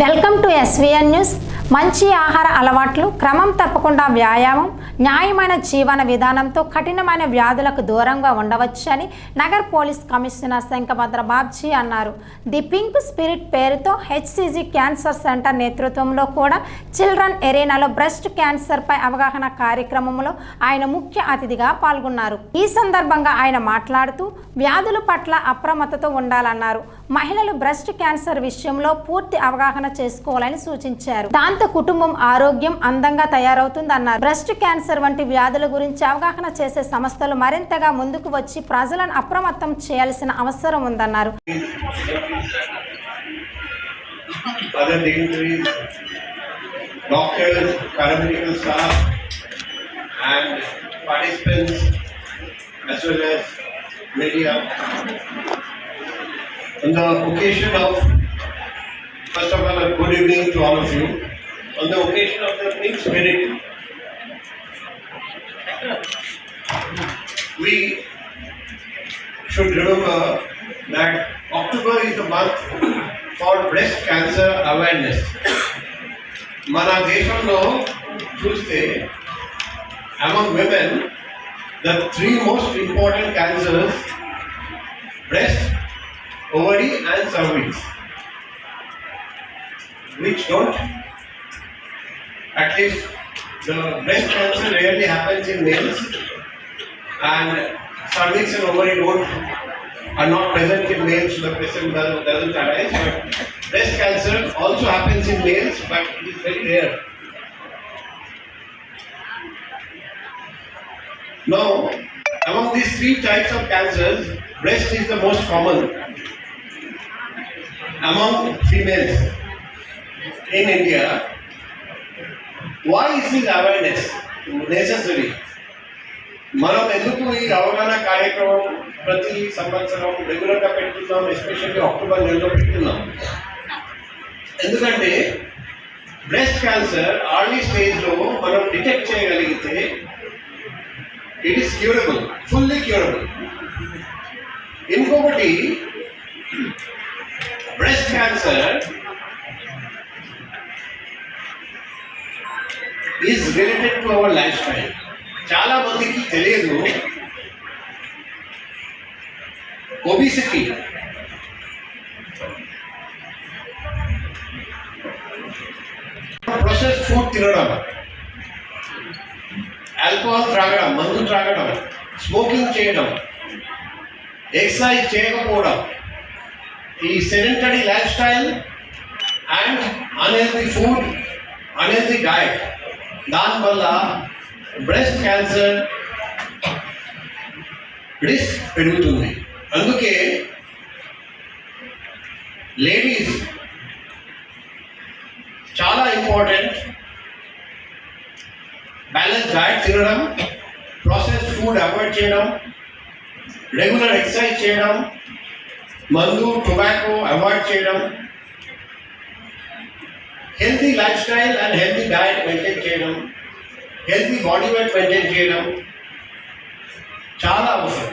Welcome to SVN news. మంచి ఆహార అలవాట్లు క్రమం తప్పకుండా వ్యాయామం న్యాయమైన జీవన విధానంతో కఠినమైన వ్యాధులకు దూరంగా ఉండవచ్చని నగర్ పోలీస్ కమిషనర్ శంకభద్ర బాబ్జీ అన్నారు. ది పింక్ స్పిరిట్ పేరుతో హెచ్సిజి క్యాన్సర్ సెంటర్ నేతృత్వంలో కూడా చిల్డ్రన్ ఎరీనాలో బ్రెస్ట్ క్యాన్సర్పై అవగాహన కార్యక్రమంలో ఆయన ముఖ్య అతిథిగా పాల్గొన్నారు. ఈ సందర్భంగా ఆయన మాట్లాడుతూ వ్యాధుల పట్ల అప్రమత్తతో ఉండాలన్నారు. మహిళలు బ్రెస్ట్ క్యాన్సర్ విషయంలో పూర్తి అవగాహన చేసుకోవాలని సూచించారు. దాంతో కుటుంబం ఆరోగ్యం అందంగా తయారవుతుంది అన్నారు బ్రెస్ట్ క్యాన్సర్ వంటి వ్యాధుల గురించి అవగాహన చేసే సంస్థలు మరింతగా ముందుకు వచ్చి ప్రజలను అప్రమత్తం చేయాల్సిన అవసరం ఉందన్నారు. First of all, a good evening to all of you. On the occasion of the Pink Spirit, we should remember that October is the month for breast cancer awareness. మన దేశంలో చూస్తే among women the three most important cancers breast, ovary and cervix which don't at least the breast cancer rarely happens in males and cervix and ovary don't are not present in males, so the question doesn't, doesn't arise. But breast cancer also happens in males, but it is very rare. Now, among these three types of cancers, breast is the most common among females in India. Why is awareness awareness? మనం ఎందుకు ఈ అవగాహన కార్యక్రమం ప్రతి సంవత్సరం రెగ్యులర్గా పెట్టుతున్నాం especially October నెలలో పెట్టుకున్నాం ఎందుకంటే బ్రెస్ట్ క్యాన్సర్ ఆర్లీ స్టేజ్లో మనం డిటెక్ట్ చేయగలిగితే it is curable fully curable ఇంకొకటి breast cancer is related to our lifestyle చాలా మందికి తెలియదు ఒబిసిటీ ప్రొసెస్ ఫుడ్ తినడం ఆల్కహాల్ త్రాగడం మందు త్రాగడం స్మోకింగ్ చేయడం ఎక్సర్సైజ్ చేయకపోవడం ఈ sedentary lifestyle and unhealthy food unhealthy diet దానివల్ల బ్రెస్ట్ క్యాన్సర్ రిస్క్ పెరుగుతుంది అందుకే లేడీస్ చాలా ఇంపార్టెంట్ బ్యాలెన్స్ డయట్ తినడం ప్రాసెస్ ఫుడ్ అవాయిడ్ చేయడం రెగ్యులర్ ఎక్సర్సైజ్ చేయడం మందు టొబాకో అవాయిడ్ చేయడం healthy lifestyle and healthy diet maintain చేయడం హెల్తీ బాడీ వెయిట్ మెయింటైన్ చేయడం చాలా అవసరం.